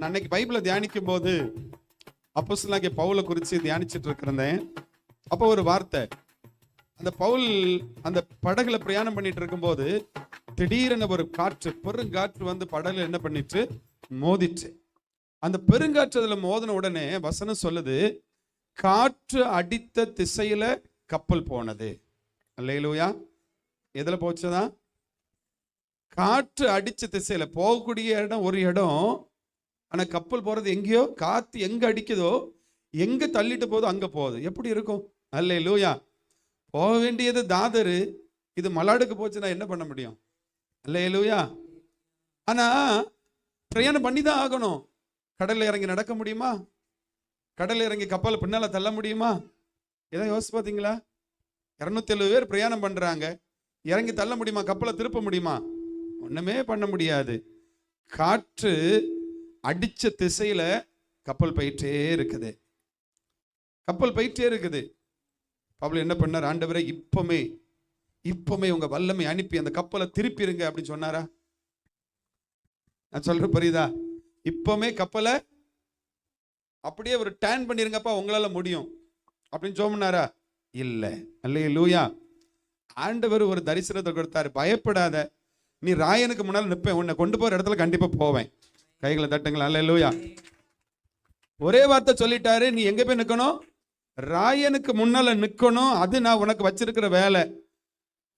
நான் அன்னைக்கு பைபிளை தியானிக்கும் போது அப்போஸ்தலனாகிய பவுலை குறித்து தியானிச்சுட்டு இருக்கிறேன் அப்போ ஒரு வார்த்தை. அந்த பவுல் அந்த படகுல பிரயாணம் பண்ணிட்டு இருக்கும்போது திடீரென ஒரு காற்று பெருங்காற்று வந்து படகுல என்ன பண்ணிட்டு மோதிச்சு. அந்த பெருங்காற்று அதில் மோதின உடனே வசனம் சொல்லுது காற்று அடித்த திசையில கப்பல் போனது. அல்லையிலூயா எதில் போச்சுதான் காற்று அடித்த திசையில போகக்கூடிய இடம் ஒரு இடம் ஆனால் கப்பல் போகிறது எங்கேயோ காற்று எங்கே அடிக்குதோ எங்கே தள்ளிட்டு போதோ அங்கே போகுது. எப்படி இருக்கும்? அல்ல லூயா போக வேண்டியது தாதரு. இது மலாடுக்கு போச்சுன்னா என்ன பண்ண முடியும்? அல்ல லூயா ஆனால் பிரயாணம் பண்ணி தான் ஆகணும். கடலில் இறங்கி நடக்க முடியுமா? கடலில் இறங்கி கப்பலை பின்னால் தள்ள முடியுமா? ஏதோ யோசிச்சு பார்த்தீங்களா இரநூத்தி எழுபது பேர் பிரயாணம் பண்ணுறாங்க இறங்கி தள்ள முடியுமா? கப்பலை திருப்ப முடியுமா? ஒன்றுமே பண்ண முடியாது. காற்று அடிச்ச திசையில கப்பல் போயிட்டே இருக்குது. கப்பல் போயிட்டே இருக்குது. பவுல் என்ன பண்ணார்? ஆண்டவரே இப்பமே இப்பமே உங்க வல்லமை அனுப்பி அந்த கப்பலை திருப்பிடுங்க அப்படின்னு சொன்னாரா? நான் சொல்ற புரியுதா? இப்பமே கப்பலை அப்படியே ஒரு டேன் பண்ணிருங்கப்பா உங்களால முடியும். அப்படின்னு சொன்னாரா இல்ல. அல்லையே லூயா ஆண்டவர் ஒரு தரிசனத்தை கொடுத்தாரு. பயப்படாத. நீ ராயனுக்கு முன்னால் நிற்பேன் உன்னை கொண்டு போற இடத்துல கண்டிப்பா போவேன். கைகளை தட்டுங்களா அல்ல லூயா ஒரே வார்த்தை சொல்லிட்டாரு நீ எங்க போய் நிற்கணும் ராயனுக்கு முன்னால நிற்கணும் அது நான் உனக்கு வச்சிருக்கிற வேலை.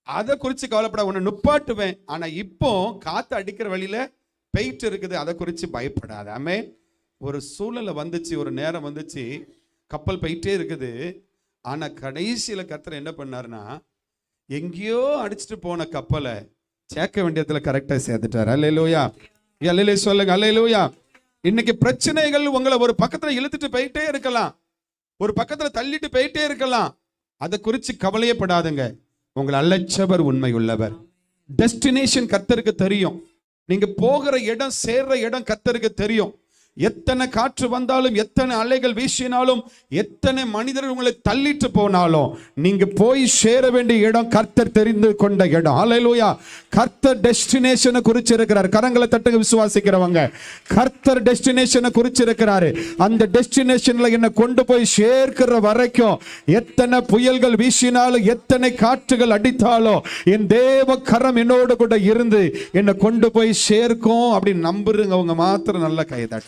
அதை குறித்து கவலைப்பட உன்னை நுப்பாட்டுவேன். ஆனால் இப்போ காற்று அடிக்கிற வழியில் பெயிட் இருக்குது. அதை குறித்து பயப்படாத. ஆமே ஒரு சூழ்நிலை வந்துச்சு ஒரு நேரம் வந்துச்சு. கப்பல் போயிட்டே இருக்குது. ஆனால் கடைசியில் கர்த்தர் என்ன பண்ணாருன்னா எங்கேயோ அடிச்சுட்டு போன கப்பலை சேர்க்க வேண்டியதில் கரெக்டாக சேர்த்துட்டார். அல்லையிலூயா அல்லையிலே சொல்லுங்க அல்லையிலூயா இன்னைக்கு பிரச்சனைகள் உங்களை ஒரு பக்கத்துல இழுத்துட்டு போயிட்டே இருக்கலாம். ஒரு பக்கத்துல தள்ளிட்டு போயிட்டே இருக்கலாம். அதை குறித்து கவலையப்படாதுங்க. உங்களை அழைச்சவர் உண்மை உள்ளவர். டெஸ்டினேஷன் கத்தருக்கு தெரியும். நீங்க போகிற இடம் சேர்ற இடம் கத்தருக்கு தெரியும். எத்தனை காற்று வந்தாலும் எத்தனை அலைகள் வீசினாலும் எத்தனை மனிதர்கள் உங்களை தள்ளிட்டு போனாலும் நீங்க போய் சேர வேண்டிய இடம் கர்த்தர் தெரிந்து கொண்ட இடம். ஹalleluya கர்த்தர் டெஸ்டினேஷனை குறிச்சிருக்கிறார். கரங்களை தட்டுங்க விசுவாசிக்கிறவங்க. கர்த்தர் டெஸ்டினேஷனை குறிச்சிருக்கிறாரு. அந்த டெஸ்டினேஷன்ல என்னை கொண்டு போய் சேர்க்கிற வரைக்கும் எத்தனை புயல்கள் வீசினாலும் எத்தனை காற்றுகள் அடித்தாலும் என் தேவ கரம் என்னோடு கூட இருந்து என்னை கொண்டு போய் சேர்க்கும் அப்படின்னு நம்புறவங்க மாத்திரம் நல்ல கைதாட்டு